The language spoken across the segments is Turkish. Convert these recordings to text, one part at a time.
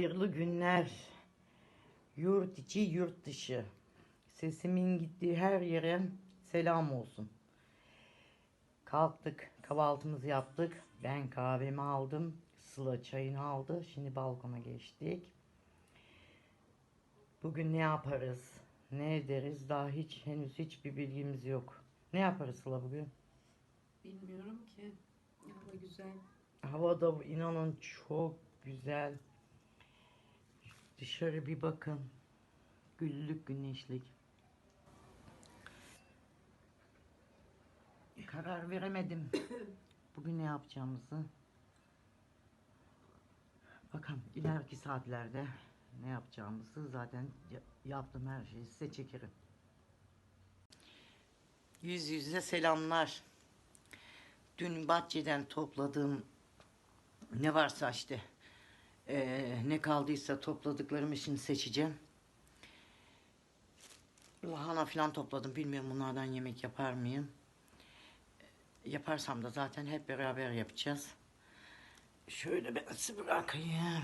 Hayırlı günler. Yurt içi, yurt dışı. Sesimin gittiği her yere selam olsun. Kalktık, kahvaltımızı yaptık. Ben kahvemi aldım. Sıla çayını aldı. Şimdi balkona geçtik. Bugün ne yaparız? Ne ederiz? Daha hiç henüz hiçbir bilgimiz yok. Ne yaparız Sıla bugün? Bilmiyorum ki. Hava güzel. Hava da inanın çok güzel. Dışarı bir bakın. Güllük güneşlik. Karar veremedim. Bugün ne yapacağımızı. Bakalım ileriki saatlerde ne yapacağımızı zaten ya- yaptım her şeyi size çekerim. Yüz yüze selamlar. Dün bahçeden topladığım ne varsa işte eee, ne kaldıysa topladıklarımı şimdi seçeceğim. Lahana falan topladım. Bilmiyorum bunlardan yemek yapar mıyım? Yaparsam da zaten hep beraber yapacağız. Şöyle ben size bırakayım.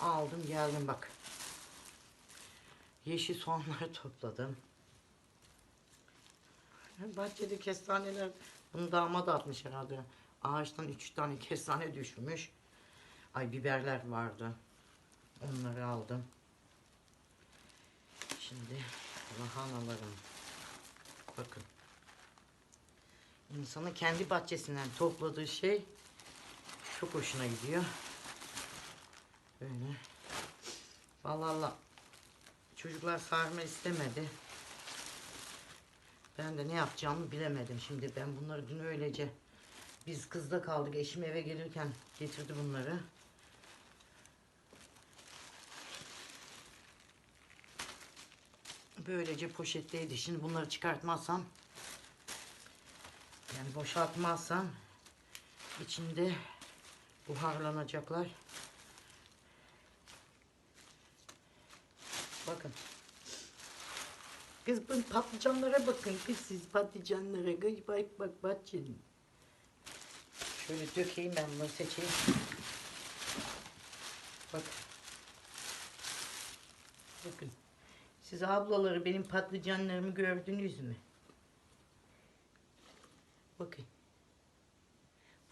Aldım geldim bak. Yeşil soğanları topladım. Bahçede kestaneler bunu damat atmış herhalde. Ağaçtan üç tane kestane düşmüş. Ay biberler vardı. Onları aldım. Şimdi lahanalarım. Bakın. İnsanın kendi bahçesinden topladığı şey çok hoşuna gidiyor. Böyle. Vallahi Allah. Çocuklar sarma istemedi. Ben de ne yapacağımı bilemedim. Şimdi ben bunları dün öylece biz kızda kaldık. Eşim eve gelirken getirdi bunları. Böylece poşetteydi. Şimdi bunları çıkartmazsam yani boşaltmazsam içinde buharlanacaklar. Bakın. Kız bu patlıcanlara bakın. Kız siz patlıcanlara. Kız bak bak bahçenin. Şöyle dökeyim ben bunu seçeyim. Bak. Bakın. Siz ablaları benim patlıcanlarımı gördünüz mü? Bakın.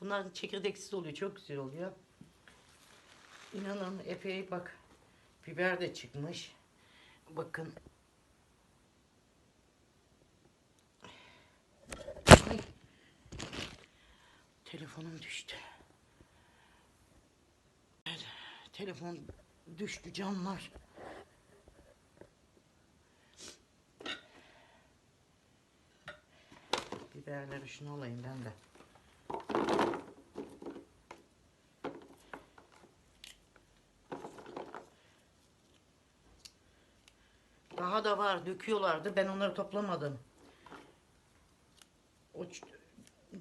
Bunlar çekirdeksiz oluyor. Çok güzel oluyor. İnanın epey bak. Biber de çıkmış. Bakın. Ay. Telefonum düştü. Evet, Telefon düştü canlar. Biberleri şunu alayım ben de. Daha da var döküyorlardı. Ben onları toplamadım. O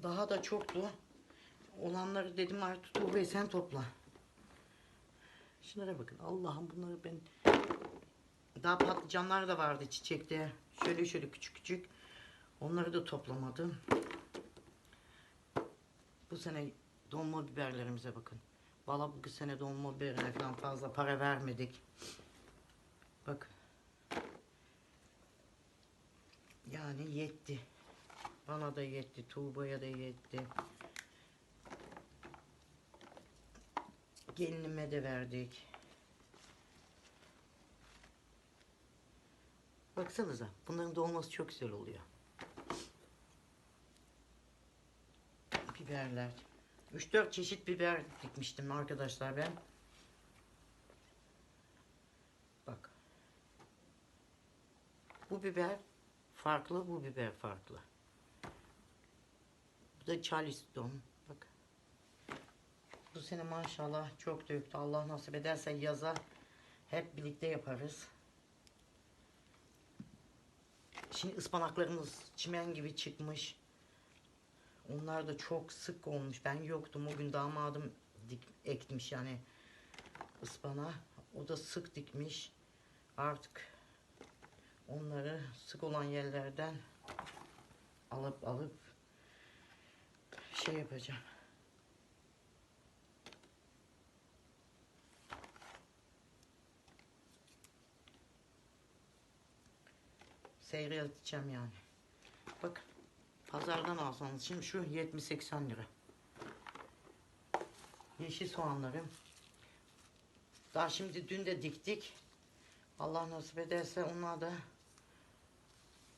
daha da çoktu. Olanları dedim artık Tuğba'yı sen topla. Şunlara bakın. Allah'ım bunları ben... Daha patlıcanlar da vardı çiçekte. Şöyle şöyle küçük küçük. Onları da toplamadım. Bu sene dolma biberlerimize bakın. Valla bu sene dolma biberine falan fazla para vermedik. Bak. Yani yetti. Bana da yetti. Tuğba'ya da yetti. Gelinime de verdik. Baksanıza. Bunların dolması çok güzel oluyor. Biberler. 3-4 çeşit biber dikmiştim arkadaşlar ben. Bak. Bu biber farklı, bu biber farklı. Bu da Charleston. Bak. Bu sene maşallah çok döktü. Allah nasip ederse yaza hep birlikte yaparız. Şimdi ıspanaklarımız çimen gibi çıkmış. Onlar da çok sık olmuş. Ben yoktum. O gün damadım dik, ekmiş yani ıspana. O da sık dikmiş. Artık onları sık olan yerlerden alıp alıp şey yapacağım. Seyre atacağım yani. Bakın pazardan alsanız şimdi şu 70-80 lira. Yeşil soğanlarım. Daha şimdi dün de diktik. Allah nasip ederse onlar da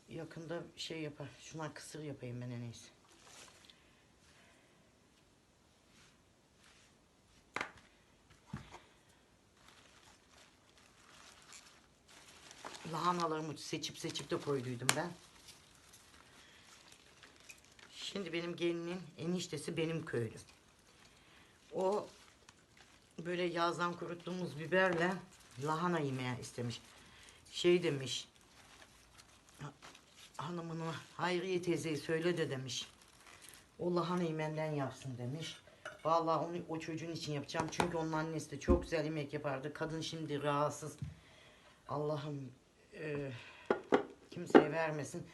yakında şey yapar. Şuna kısır yapayım ben en iyisi. Lahanalarımı seçip seçip de koyduydum ben. Şimdi benim gelinin eniştesi benim köylü. O böyle yazdan kuruttuğumuz biberle lahana yemeye istemiş. Şey demiş. ha- Hanımını Hayriye teyzeyi söyle de demiş. O lahana yemenden yapsın demiş. Vallahi onu o çocuğun için yapacağım. Çünkü onun annesi de çok güzel yemek yapardı. Kadın şimdi rahatsız. Allah'ım e, kimseye vermesin.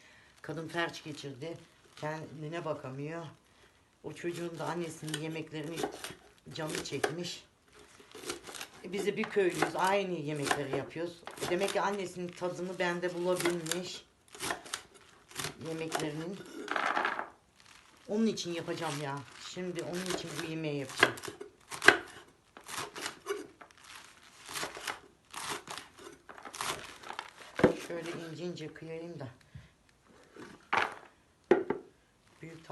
Kadın felç geçirdi. Kendine bakamıyor. O çocuğun da annesinin yemeklerini canı çekmiş. E, Biz de bir köylüyüz. Aynı yemekleri yapıyoruz. Demek ki annesinin tadını bende bulabilmiş. Yemeklerinin. Onun için yapacağım ya. Şimdi onun için bu yemeği yapacağım. Şöyle ince ince kıyayım da.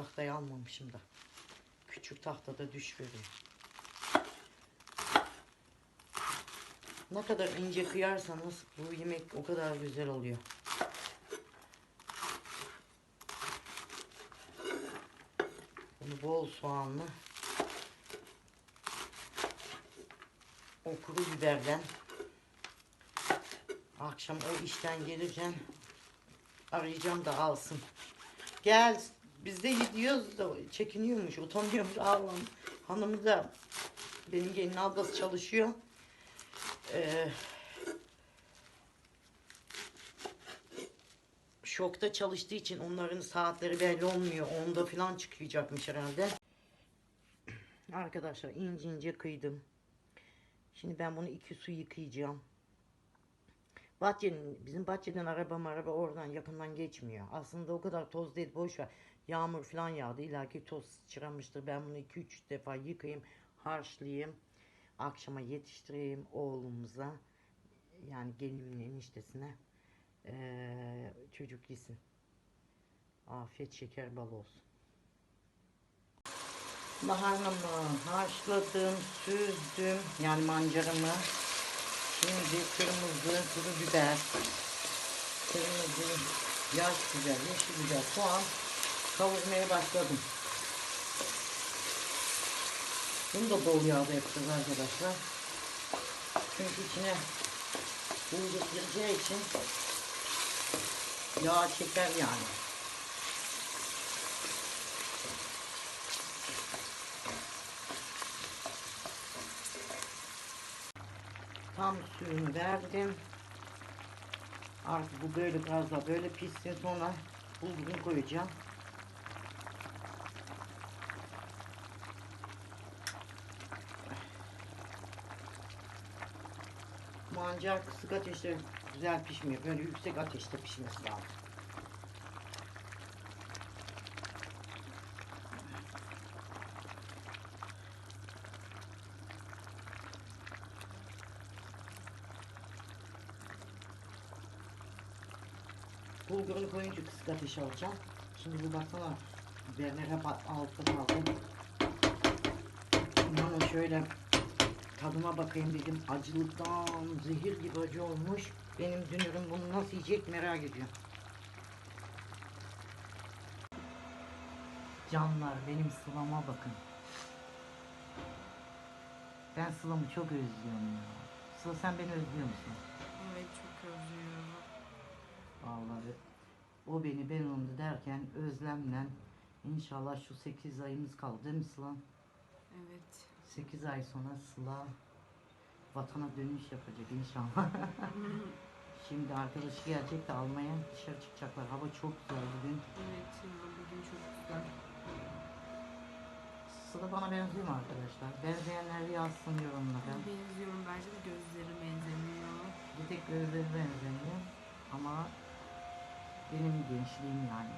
Tahtayı almamışım da. Küçük tahtada düş veriyor. Ne kadar ince kıyarsanız bu yemek o kadar güzel oluyor. Bunu bol soğanlı. O kuru biberden Akşam o işten gelirken arayacağım da alsın. Gel biz de gidiyoruz da çekiniyormuş, utanıyormuş. Allah'ım hanımı da benim gelin ablası çalışıyor. Ee, şokta çalıştığı için onların saatleri belli olmuyor. Onda falan çıkacakmış herhalde. Arkadaşlar ince ince kıydım. Şimdi ben bunu iki su yıkayacağım. Bahçenin, bizim bahçeden araba araba oradan yakından geçmiyor. Aslında o kadar toz değil boş ver. Yağmur falan yağdı. İlla ki toz sıçramıştır. Ben bunu 2-3 defa yıkayayım, harçlayayım. Akşama yetiştireyim oğlumuza. Yani gelinimin eniştesine. Ee, çocuk yesin. Afiyet şeker bal olsun. Lahanamı haşladım, süzdüm. Yani mancarımı. Şimdi kırmızı kuru biber, kırmızı yaş biber, yeşil biber, soğan kavurmaya başladım. Bunu da bol yağda yapacağız arkadaşlar. Çünkü içine bulgur gireceği için yağ çeker yani. Tam suyunu verdim. Artık bu böyle biraz böyle pişsin sonra bulgurunu koyacağım. Mancar kısık ateşte güzel pişmiyor. Böyle yüksek ateşte pişmesi lazım. Bulgurunu koyunca kısık ateşe alacağım. Şimdi bu baksana biberler hep altta kaldı. Bunu şöyle tadına bakayım dedim. Acılıktan zehir gibi acı olmuş. Benim dünürüm bunu nasıl yiyecek merak ediyorum. Canlar benim sılama bakın. Ben sılamı çok özlüyorum ya. Sıla sen beni özlüyor musun? Evet çok özlüyorum. Vallahi o beni ben onu derken özlemle inşallah şu 8 ayımız kaldı değil mi Sıla? Evet. 8 ay sonra Sıla vatana dönüş yapacak inşallah. Şimdi arkadaşı gelecek de almaya dışarı çıkacaklar. Hava çok güzel bugün. Evet ya bugün çok güzel. Sıla bana benziyor mu arkadaşlar? Benzeyenler yazsın yorumlara. Ben benziyorum bence de gözleri benzemiyor. Bir tek gözleri benzemiyor ama Benim gençliğim yani.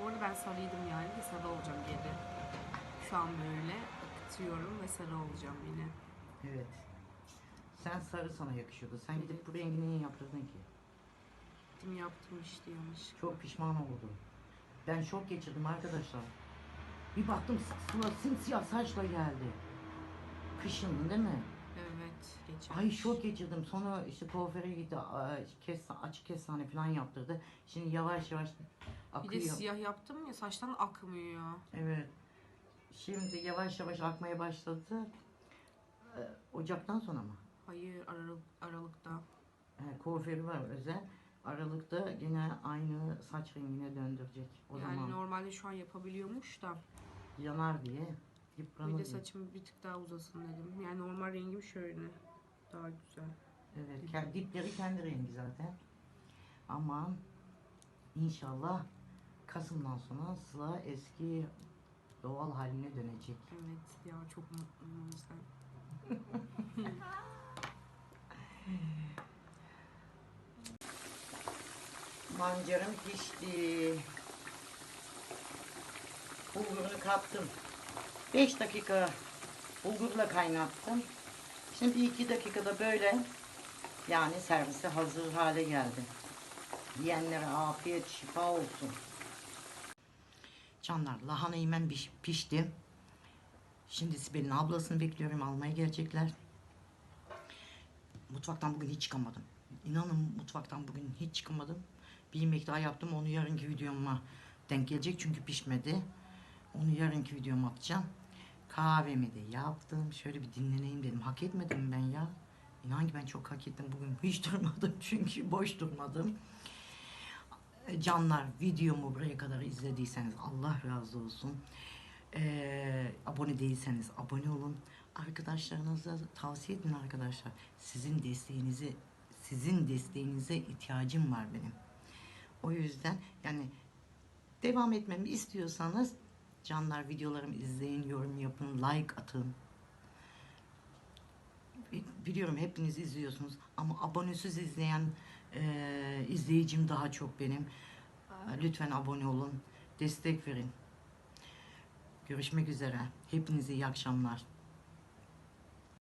Bu arada ben sarıydım yani de sarı olacağım geri. Şu an böyle akıtıyorum ve sarı olacağım yine. Evet. Sen sarı sana yakışıyordu. Sen gidip bu rengi niye yaptırdın ki? Gittim yaptım işte yanlış. Çok pişman oldum. Ben şok geçirdim arkadaşlar. Bir baktım Sıla simsiyah saçla geldi. Kışın değil mi? Geçen. Ay şok geçirdim. Sonra işte kuaföre gitti. Kes, açık kestane falan yaptırdı. Şimdi yavaş yavaş Bir akıyor. de siyah yaptım ya saçtan akmıyor. Evet. Şimdi yavaş yavaş akmaya başladı. Ee, Ocaktan sonra mı? Hayır Aralık, Aralık'ta. He, kuaförü var özel. Aralıkta yine aynı saç rengine döndürecek. O yani zaman normalde şu an yapabiliyormuş da. yanar diye, yıpranır Bir de diye. saçım bir tık daha uzasın dedim. Yani normal rengim şöyle. Daha güzel. Evet, ke- dipleri kendi rengi zaten. Aman inşallah Kasım'dan sonra Sıla eski doğal haline dönecek. Evet ya çok mutluyum o yüzden. Mancarım pişti. Bulgurunu kattım. 5 dakika bulgurla kaynattım. Şimdi bir iki dakikada böyle yani servise hazır hale geldi. Yiyenlere afiyet şifa olsun. Canlar lahana yemen piş- pişti. Şimdi Sibel'in ablasını bekliyorum almaya gelecekler. Mutfaktan bugün hiç çıkamadım. İnanın mutfaktan bugün hiç çıkamadım. Bir yemek daha yaptım. Onu yarınki videoma denk gelecek çünkü pişmedi. Onu yarınki videoma atacağım. Kahvemi de yaptım. Şöyle bir dinleneyim dedim. Hak etmedim ben ya. İnan ki ben çok hak ettim. Bugün hiç durmadım çünkü boş durmadım. Canlar videomu buraya kadar izlediyseniz Allah razı olsun. Ee, abone değilseniz abone olun. Arkadaşlarınıza tavsiye edin arkadaşlar. Sizin desteğinizi sizin desteğinize ihtiyacım var benim. O yüzden yani devam etmemi istiyorsanız canlar videolarımı izleyin, yorum yapın, like atın. Bi- Biliyorum hepiniz izliyorsunuz ama abonesiz izleyen e, izleyicim daha çok benim. Lütfen abone olun, destek verin. Görüşmek üzere. Hepinize iyi akşamlar.